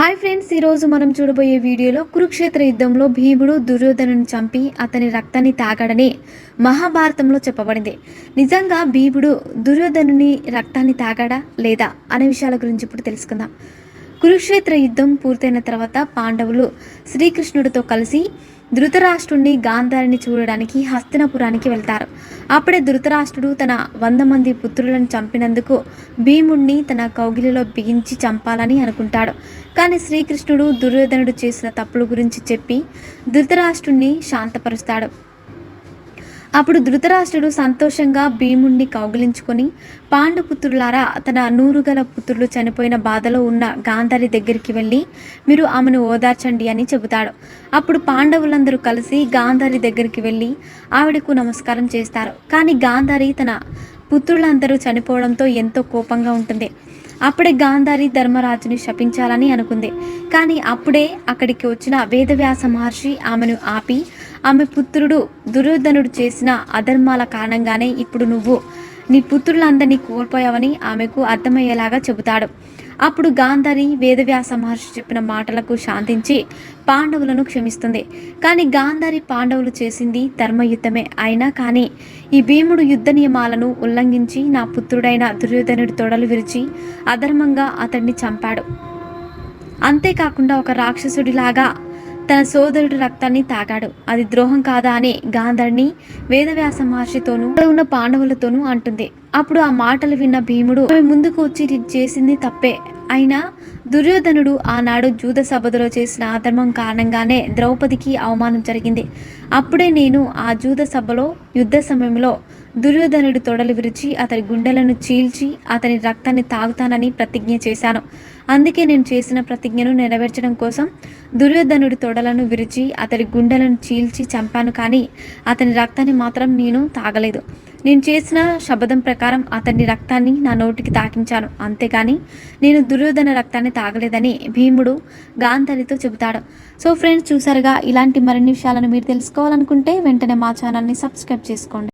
Hi friends ఈరోజు మనం చూడబోయే వీడియోలో కురుక్షేత్ర యుద్ధంలో భీముడు దుర్యోధనుని చంపి అతని రక్తాన్ని తాగాడని మహాభారతంలో చెప్పబడింది. నిజంగా భీముడు దుర్యోధనుని రక్తాన్ని తాగాడా లేదా అనే విషయాల గురించి ఇప్పుడు తెలుసుకుందాం. కురుక్షేత్ర యుద్ధం పూర్తయిన తర్వాత పాండవులు శ్రీకృష్ణుడితో కలిసి ధృతరాష్ట్రుణ్ణి గాంధారిని చూడడానికి హస్తినపురానికి వెళ్తారు. అప్పుడే ధృతరాష్ట్రుడు తన వంద మంది పుత్రులను చంపినందుకు భీముణ్ణి తన కౌగిలిలో బిగించి చంపాలని అనుకుంటాడు. కానీ శ్రీకృష్ణుడు దుర్యోధనుడు చేసిన తప్పుల గురించి చెప్పి ధృతరాష్ట్రుణ్ణి శాంతపరుస్తాడు. అప్పుడు ధృతరాష్ట్రుడు సంతోషంగా భీముణ్ణి కౌగిలించుకొని పాండుపుత్రులారా తన నూరుగల పుత్రులు చనిపోయిన బాధలో ఉన్న గాంధారి దగ్గరికి వెళ్ళి మీరు ఆమెను ఓదార్చండి అని చెబుతాడు. అప్పుడు పాండవులందరూ కలిసి గాంధారి దగ్గరికి వెళ్ళి ఆవిడకు నమస్కారం చేస్తారు. కానీ గాంధారి తన పుత్రులందరూ చనిపోవడంతో ఎంతో కోపంగా ఉంటుంది. అప్పుడే గాంధారి ధర్మరాజుని శపించాలని అనుకుంది. కానీ అప్పుడే అక్కడికి వచ్చిన వేదవ్యాస మహర్షి ఆమెను ఆపి ఆమె పుత్రుడు దుర్యోధనుడు చేసిన అధర్మాల కారణంగానే ఇప్పుడు నువ్వు నీ పుత్రులందరినీ కోల్పోయావని ఆమెకు అర్థమయ్యేలాగా చెబుతాడు. అప్పుడు గాంధారి వేదవ్యాస మహర్షి చెప్పిన మాటలకు శాంతించి పాండవులను క్షమిస్తుంది. కానీ గాంధారి పాండవులు చేసింది ధర్మయుద్ధమే అయినా కానీ ఈ భీముడు యుద్ధ నియమాలను ఉల్లంఘించి నా పుత్రుడైన దుర్యోధనుడి తొడలు విరిచి అధర్మంగా అతన్ని చంపాడు. అంతేకాకుండా ఒక రాక్షసుడిలాగా తన సోదరుడి రక్తాన్ని తాగాడు. అది ద్రోహం కాదా అని గాంధర్ని వేదవ్యాస మహర్షితోనూ అక్కడ ఉన్న పాండవులతోనూ అంటుంది. అప్పుడు ఆ మాటలు విన్న భీముడు ఆమె ముందుకు వచ్చి చేసింది తప్పే. అయినా దుర్యోధనుడు ఆనాడు జూద సభలో చేసిన అధర్మం కారణంగానే ద్రౌపదికి అవమానం జరిగింది. అప్పుడే నేను ఆ జూద సభలో యుద్ధ సమయంలో దుర్యోధనుడి తొడలు విరిచి అతని గుండెలను చీల్చి అతని రక్తాన్ని తాగుతానని ప్రతిజ్ఞ చేశాను. అందుకే నేను చేసిన ప్రతిజ్ఞను నెరవేర్చడం కోసం దుర్యోధనుడి తొడలను విరిచి అతని గుండెలను చీల్చి చంపాను కానీ అతని రక్తాన్ని మాత్రం నేను తాగలేదు. నేను చేసిన శబదం ప్రకారం అతని రక్తాన్ని నా నోటికి తాకించాను. అంతేగాని నేను దుర్యోధన రక్తాన్ని తాగలేదని భీముడు గాంధలితో చెబుతాడు. సో ఫ్రెండ్స్ చూసారుగా ఇలాంటి మరిన్ని విషయాలను మీరు తెలుసుకోవాలనుకుంటే వెంటనే మా ఛానల్ని సబ్స్క్రైబ్ చేసుకోండి.